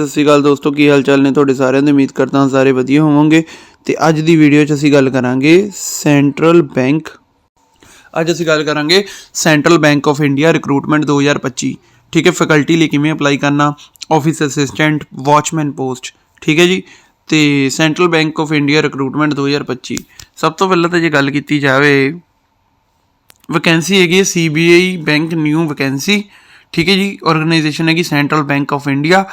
ਸਤਿ ਸ਼੍ਰੀ ਅਕਾਲ ਦੋਸਤੋ, ਕੀ ਹਾਲ ਚਾਲ ਨੇ ਤੁਹਾਡੇ ਸਾਰਿਆਂ ਦੀ? ਉਮੀਦ ਕਰਦਾ ਹਾਂ ਸਾਰੇ ਵਧੀਆ ਹੋਵੋਗੇ। ਤੇ ਅੱਜ ਦੀ ਵੀਡੀਓ 'ਚ ਅਸੀਂ ਗੱਲ ਕਰਾਂਗੇ ਸੈਂਟਰਲ ਬੈਂਕ ਅੱਜ ਅਸੀਂ ਗੱਲ ਕਰਾਂਗੇ Central Bank of India recruitment 2025 ਠੀਕ ਹੈ ਫੈਕਲਟੀ ਲਈ ਕਿਵੇਂ ਅਪਲਾਈ ਕਰਨਾ? ਆਫਿਸ ਅਸਿਸਟੈਂਟ ਵਾਚਮੈਨ ਪੋਸਟ ਠੀਕ ਹੈ ਜੀ? ਤੇ Central Bank of India recruitment 2025 ਸਭ ਤੋਂ ਪਹਿਲਾਂ ਤਾਂ ਜੇ ਗੱਲ ਕੀਤੀ ਜਾਵੇ ਵੈਕੈਂਸੀ ਹੈਗੀ ਹੈ ਸੀਬੀਆਈ ਬੈਂਕ ਨਿਊ ਵੈਕੈਂਸੀ ਠੀਕ ਹੈ ਜੀ? ਆਰਗੇਨਾਈਜੇਸ਼ਨ ਹੈਗੀ Central Bank of India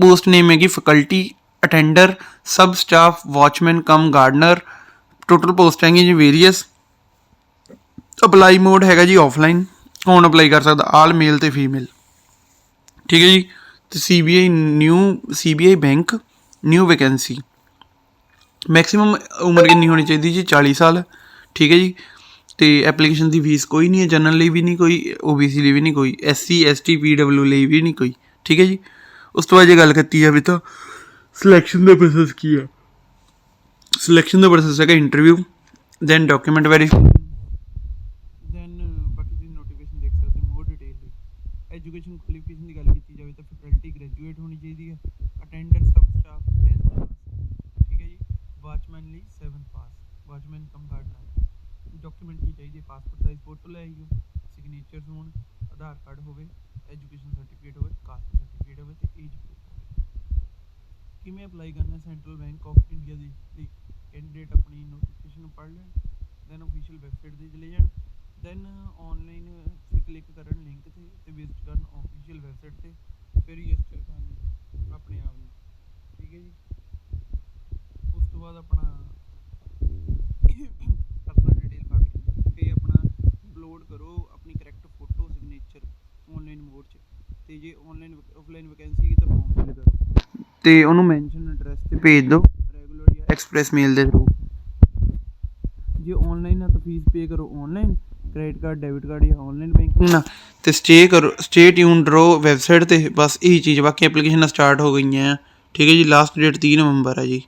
post name ਹੈਗੀ faculty attender, sub staff, watchman, cum gardener, total post ਹੈਗੀ ਜੀ ਵੇਰੀਅਸ ਅਪਲਾਈ ਮੋਡ ਹੈਗਾ ਜੀ ਆਫਲਾਈਨ ਕੌਣ ਅਪਲਾਈ ਕਰ ਸਕਦਾ? ਆਲ ਮੇਲ ਤੇ ਫੀਮੇਲ ਠੀਕ ਹੈ ਜੀ? ਤੇ CBI new CBI bank new vacancy maximum ਉਮਰ ਕਿੰਨੀ ਹੋਣੀ ਚਾਹੀਦੀ ਜੀ? 40 ਸਾਲ। ਠੀਕ ਹੈ ਜੀ? ਤੇ ਐਪਲੀਕੇਸ਼ਨ ਦੀ ਫੀਸ ਕੋਈ ਨਹੀਂ ਹੈ ਜਨਰਲ ਲਈ ਵੀ ਨਹੀਂ ਕੋਈ ਓਬੀਸੀ ਲਈ ਵੀ ਨਹੀਂ ਕੋਈ ਐਸਸੀ ਐਸਟੀ ਪੀਡਬਲਯੂ ਲਈ ਵੀ ਨਹੀਂ ਕੋਈ। ਠੀਕ ਹੈ ਜੀ? ਉਸ ਤੋਂ ਬਾਅਦ ਜੇ ਗੱਲ ਕੀਤੀ ਜਾਵੇ ਤਾਂ ਸਿਲੈਕਸ਼ਨ ਦਾ ਪ੍ਰੋਸੈਸ ਕੀ ਹੈ? ਸਿਲੈਕਸ਼ਨ ਦਾ ਪ੍ਰੋਸੈਸ ਹੈਗਾ interview then document verification then ਬਾਕੀ ਦੀ ਨੋਟੀਫਿਕੇਸ਼ਨ ਦੇਖ ਸਕਦੇ ਮੋਰ ਡਿਟੇਲ ਲਈ ਐਜੂਕੇਸ਼ਨ ਕੁਆਲੀਫਿਕੇਸ਼ਨ ਦੀ ਗੱਲ ਕੀਤੀ ਜਾਵੇ ਤਾਂ ਫੈਕਲਟੀ ਗ੍ਰੈਜੂਏਟ ਹੋਣੀ ਚਾਹੀਦੀ ਹੈ। ਅਟੈਂਡਰ ਸਬ ਸਟਾਫ 10th ਪਾਸ ਠੀਕ ਹੈ ਜੀ? ਵਾਚਮੈਨ ਲਈ 7 pass watchman cum gardener document ਕੀ ਚਾਹੀਦੀ ਪਾਸਪੋਰਟ ਸਾਈਜ਼ ਫੋਟੋ ਲੈ ਆਈਓ ਸਿਗਨੇਚਰਸ ਹੋਣ ਆਧਾਰ ਕਾਰਡ ਹੋਵੇ। ਐਜੂਕੇਸ਼ਨ ਸਰਟੀਫਿਕੇਟ ਹੋਵੇ, ਕਾਸਟ ਸਰਟੀਫਿਕੇਟ ਹੋਵੇ ਤੇ ਏਜ ਪ੍ਰੂਫ ਹੋਵੇ। ਕਿਵੇਂ ਅਪਲਾਈ ਕਰਨਾ ਸੈਂਟਰਲ ਬੈਂਕ ਆਫ ਇੰਡੀਆ ਦੀ ਕੈਂਡੀਡੇਟ ਆਪਣੀ ਨੋਟੀਫਿਕੇਸ਼ਨ ਨੂੰ ਪੜ੍ਹ ਲੈਣ ਦੈਨ ਅਫੀਸ਼ੀਅਲ ਵੈਬਸਾਈਟ ਤੇ ਚਲੇ ਜਾਣ ਦੈਨ ਆਨਲਾਈਨ ਫਿਰ ਕਲਿੱਕ ਕਰਨ ਲਿੰਕ ਤੇ ਤੇ ਵਿਜ਼ਿਟ ਕਰਨ ਅਫੀਸ਼ੀਅਲ ਵੈਬਸਾਈਟ ਤੇ, ਫਿਰ ਰਜਿਸਟਰ ਕਰਨ ਆਪਣੇ ਆਪ ਨੂੰ। ਠੀਕ ਹੈ ਜੀ? ਉਸ ਤੋਂ ਬਾਅਦ ਆਪਣਾ ਪਰਸਨਲ ਡਿਟੇਲ ਪਾ ਕੇ ਤੇ ਆਪਣਾ ਅਪਲੋਡ ਕਰੋ ਆਪਣੀ correct photo signature online mode 'ਚ। ਤੇ ਜੇ ਆਨਲਾਈਨ ਆਫਲਾਈਨ ਵੈਕੈਂਸੀ ਹੈਗੀ ਤਾਂ ਫਾਰਮ ਫਿਲ ਕਰੋ। ਤੇ ਉਹਨੂੰ ਮੈਂਸ਼ਨ ਐਡਰੈਸ ਤੇ ਭੇਜ ਦਿਓ। ਰੈਗੂਲਰ ਜਾਂ ਐਕਸਪ੍ਰੈਸ ਮੇਲ ਦੇ ਥਰੂ ਜੇ ਆਨਲਾਈਨ ਹੈ ਤਾਂ ਫੀਸ ਪੇ ਕਰੋ online credit card debit card ਜਾਂ ਆਨਲਾਈਨ ਬੈਂਕਿੰਗ ਨਾਲ ਤੇ ਸਟੇ ਕਰੋ ਸਟੇ ਟਿਊਨਡ ਰਹੋ ਵੈਬਸਾਈਟ ਤੇ। ਬਸ ਇਹੀ ਚੀਜ਼ ਬਾਕੀ ਐਪਲੀਕੇਸ਼ਨਾਂ ਸਟਾਰਟ ਹੋ ਗਈਆਂ। ਆ ਠੀਕ ਹੈ ਜੀ ਲਾਸਟ ਡੇਟ 30 ਨਵੰਬਰ ਹੈ ਜੀ।